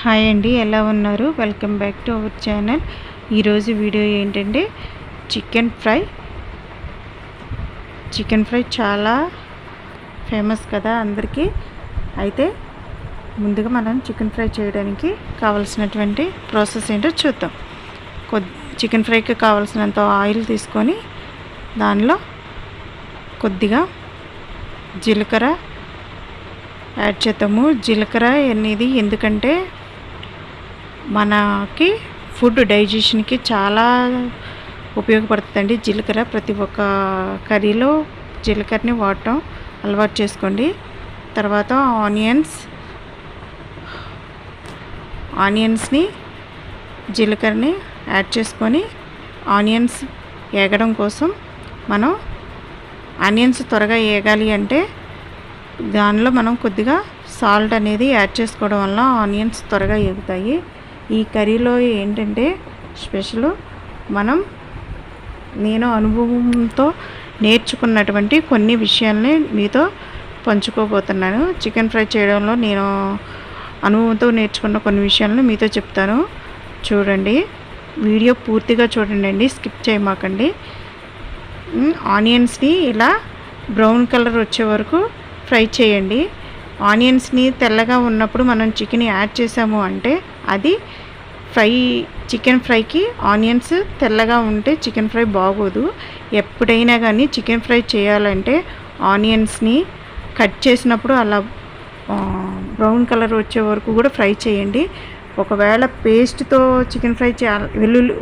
Hi అండి ఎలా ఉన్నారు? Welcome back to our channel. ఈరోజు వీడియో ఏంటంటే చికెన్ ఫ్రై. చికెన్ ఫ్రై చాలా ఫేమస్ కదా అందరికీ. అయితే ముందుగా మనం చికెన్ ఫ్రై చేయడానికి కావలసినటువంటి ప్రాసెస్ ఏంటో చూద్దాం. కొద్ది చికెన్ ఫ్రైకి కావాల్సినంత ఆయిల్ తీసుకొని దానిలో కొద్దిగా జీలకర్ర. యాడ్ చేద్దాము. జీలకర్ర అనేది ఎందుకంటే మనకి ఫుడ్ డైజెషన్కి చాలా ఉపయోగపడుతుందండి. జీలకర్ర ప్రతి ఒక్క కర్రీలో జీలకర్రని వాడటం అలవాటు చేసుకోండి. తర్వాత ఆనియన్స్ ఆనియన్స్ని జీలకర్రని యాడ్ చేసుకొని ఆనియన్స్ ఏగడం కోసం మనం ఆనియన్స్ త్వరగా ఏగాలి అంటే దానిలో మనం కొద్దిగా సాల్ట్ అనేది యాడ్ చేసుకోవడం వల్ల ఆనియన్స్ త్వరగా ఎగుతాయి ఈ కర్రీలో ఏంటంటే స్పెషల్ మనం నేను అనుభవంతో నేర్చుకున్నటువంటి కొన్ని విషయాల్ని మీతో పంచుకోబోతున్నాను. చికెన్ ఫ్రై చేయడంలో నేను అనుభవంతో నేర్చుకున్న కొన్ని విషయాలను మీతో చెప్తాను. చూడండి. వీడియో పూర్తిగా చూడండి అండి. స్కిప్ చేయమాకండి. ఆనియన్స్ని ఇలా బ్రౌన్ కలర్ వచ్చే వరకు ఫ్రై చేయండి. ఆనియన్స్ని తెల్లగా ఉన్నప్పుడు మనం చికెన్ యాడ్ చేసాము అంటే అది ఫ్రై చికెన్ ఫ్రైకి ఆనియన్స్ తెల్లగా ఉంటే చికెన్ ఫ్రై బాగోదు. ఎప్పుడైనా కానీ చికెన్ ఫ్రై చేయాలంటే ఆనియన్స్ని కట్ చేసినప్పుడు అలా బ్రౌన్ కలర్ వచ్చే వరకు కూడా ఫ్రై చేయండి. ఒకవేళ పేస్ట్తో చికెన్ ఫ్రై చేయాలి వెల్లుల్లి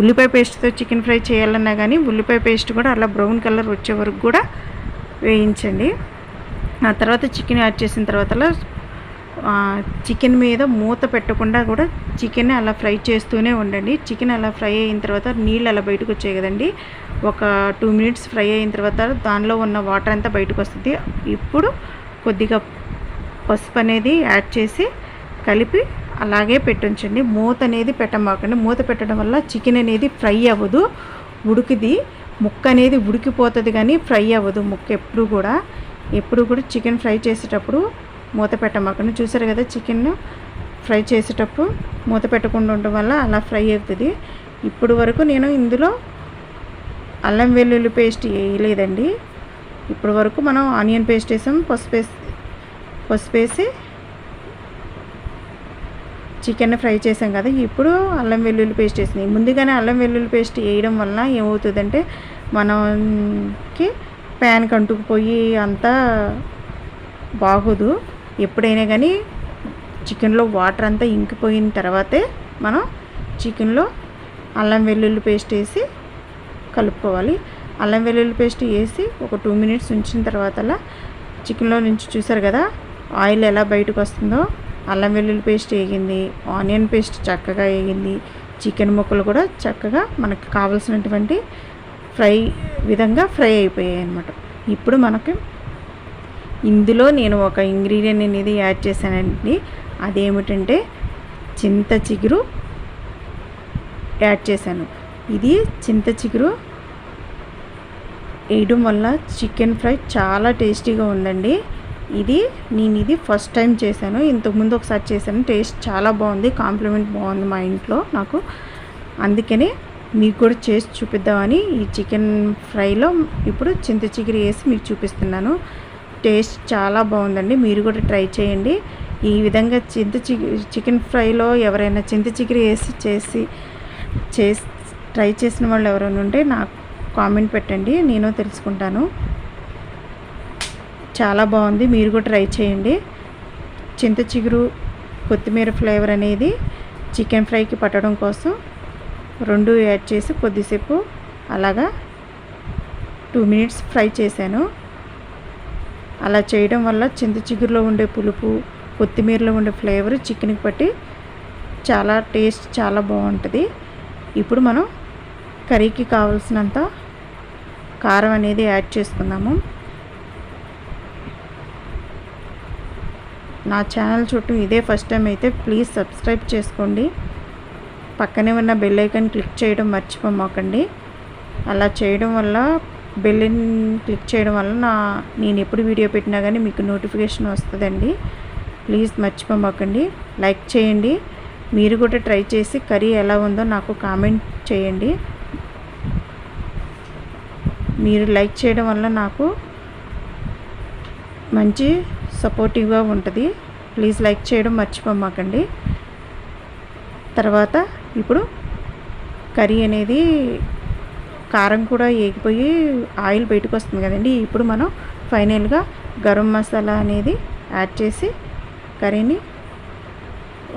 ఉల్లిపాయ పేస్ట్తో చికెన్ ఫ్రై చేయాలన్నా కానీ ఉల్లిపాయ పేస్ట్ కూడా అలా బ్రౌన్ కలర్ వచ్చే వరకు కూడా వేయించండి. ఆ తర్వాత చికెన్ యాడ్ చేసిన తర్వాత చికెన్ మీద మూత పెట్టకుండా కూడా చికెన్ అలా ఫ్రై చేస్తూనే ఉండండి. చికెన్ అలా ఫ్రై అయిన తర్వాత నీళ్ళు అలా బయటకు వచ్చాయి కదండి. ఒక టూ మినిట్స్ ఫ్రై అయిన తర్వాత దానిలో ఉన్న వాటర్ అంతా బయటకు వస్తుంది. ఇప్పుడు కొద్దిగా పసుపు అనేది యాడ్ చేసి కలిపి అలాగే పెట్టించండి. మూత అనేది పెట్టమాకండి. మూత పెట్టడం వల్ల చికెన్ అనేది ఫ్రై అవ్వదు. ఉడికిది. ముక్క అనేది ఉడికిపోతుంది కానీ ఫ్రై అవ్వదు. ముక్క ఎప్పుడు కూడా. ఎప్పుడు కూడా చికెన్ ఫ్రై చేసేటప్పుడు మూత పెట్టమాకండి. చూసారు కదా చికెన్ ఫ్రై చేసేటప్పుడు మూత పెట్టకుండా ఉండడం వల్ల అలా ఫ్రై అవుతుంది. ఇప్పుడు వరకు నేను ఇందులో అల్లం వెల్లుల్లి పేస్ట్ వేయలేదండి. ఇప్పుడు వరకు మనం ఆనియన్ పేస్ట్ వేసాం. పసుపు వేసి పసుపు వేసి చికెన్ ఫ్రై చేసాం కదా. ఇప్పుడు అల్లం వెల్లుల్లి పేస్ట్ వేసింది. ముందుగానే అల్లం వెల్లుల్లి పేస్ట్ వేయడం వల్ల ఏమవుతుందంటే మనకి ప్యాన్కి అంటుకుపోయి అంతా బాగోదు. ఎప్పుడైనా కానీ చికెన్లో వాటర్ అంతా ఇంకిపోయిన తర్వాతే మనం చికెన్లో అల్లం వెల్లుల్లి పేస్ట్ వేసి కలుపుకోవాలి. అల్లం వెల్లుల్లి పేస్ట్ వేసి ఒక టూ మినిట్స్ ఉంచిన తర్వాత చికెన్లో నుంచి చూసారు కదా ఆయిల్ ఎలా బయటకు వస్తుందో అల్లం వెల్లుల్లి పేస్ట్ వేగింది ఆనియన్ పేస్ట్ చక్కగా వేగింది చికెన్ ముక్కలు కూడా చక్కగా మనకు కావలసినటువంటి ఫ్రై విధంగా ఫ్రై అయిపోయాయి అన్నమాట. ఇప్పుడు మనకి ఇందులో నేను ఒక ఇంగ్రీడియంట్ అనేది యాడ్ చేశానండి. అదేమిటంటే చింత చిగురు యాడ్ చేశాను. ఇది చింత చిగురు వేయడం వల్ల చికెన్ ఫ్రై చాలా టేస్టీగా ఉందండి. ఇది నేను ఇది ఫస్ట్ టైం చేశాను. ఇంతకుముందు ఒకసారి చేశాను. టేస్ట్ చాలా బాగుంది. కాంప్లిమెంట్ బాగుంది మా ఇంట్లో నాకు. అందుకని మీకు కూడా చేసి చూపిద్దామని ఈ చికెన్ ఫ్రైలో ఇప్పుడు చింత చిగురు వేసి మీకు చూపిస్తున్నాను. టేస్ట్ చాలా బాగుందండి. మీరు కూడా ట్రై చేయండి. ఈ విధంగా చింత చికెన్ ఫ్రైలో ఎవరైనా చింత చిగురు వేసి చేసి చేసి ట్రై చేసిన వాళ్ళు ఎవరైనా ఉంటే నాకు కామెంట్ పెట్టండి. నేను తెలుసుకుంటాను. చాలా బాగుంది. మీరు కూడా ట్రై చేయండి. చింత చిగురు కొత్తిమీర ఫ్లేవర్ అనేది చికెన్ ఫ్రైకి పట్టడం కోసం రెండు యాడ్ చేసి కొద్దిసేపు అలాగా టూ మినిట్స్ ఫ్రై చేశాను. అలా చేయడం వల్ల చింత చిగురులో ఉండే పులుపు కొత్తిమీరలో ఉండే ఫ్లేవర్ చికెన్కి పట్టి చాలా టేస్ట్ చాలా బాగుంటుంది. ఇప్పుడు మనం కర్రీకి కావలసినంత కారం అనేది యాడ్ చేసుకుందాము. నా ఛానల్ చుట్టూ ఇదే ఫస్ట్ టైం అయితే ప్లీజ్ సబ్స్క్రైబ్ చేసుకోండి. పక్కనే ఉన్న బెల్ ఐకాన్ క్లిక్ చేయడం మర్చిపోమాకండి. అలా చేయడం వల్ల బెల్లిన్ క్లిక్ చేయడం వల్ల నా నేను ఎప్పుడు వీడియో పెట్టినా కానీ మీకు నోటిఫికేషన్ వస్తుందండి. ప్లీజ్ మర్చిపోమాకండి. లైక్ చేయండి. మీరు కూడా ట్రై చేసి కర్రీ ఎలా ఉందో నాకు కామెంట్ చేయండి. మీరు లైక్ చేయడం వల్ల నాకు మంచి సపోర్టివ్గా ఉంటుంది. ప్లీజ్ లైక్ చేయడం మర్చిపోమాకండి. తర్వాత ఇప్పుడు కర్రీ అనేది కారం కూడా ఏగిపోయి ఆయిల్ బయటకు వస్తుంది కదండి. ఇప్పుడు మనం ఫైనల్గా గరం మసాలా అనేది యాడ్ చేసి కర్రీని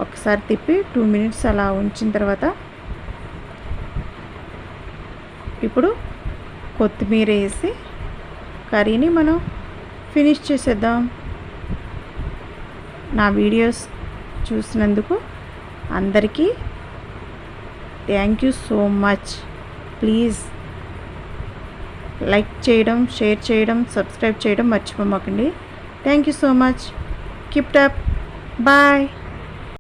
ఒకసారి తిప్పి టూ మినిట్స్ అలా ఉంచిన తర్వాత ఇప్పుడు కొత్తిమీర వేసి కర్రీని మనం ఫినిష్ చేసేద్దాం. నా వీడియోస్ చూసినందుకు అందరికీ thank you so much. Please like చేయడం షేర్ చేయడం సబ్స్క్రైబ్ చేయడం మర్చిపోమాకండి. Thank you so much keep top bye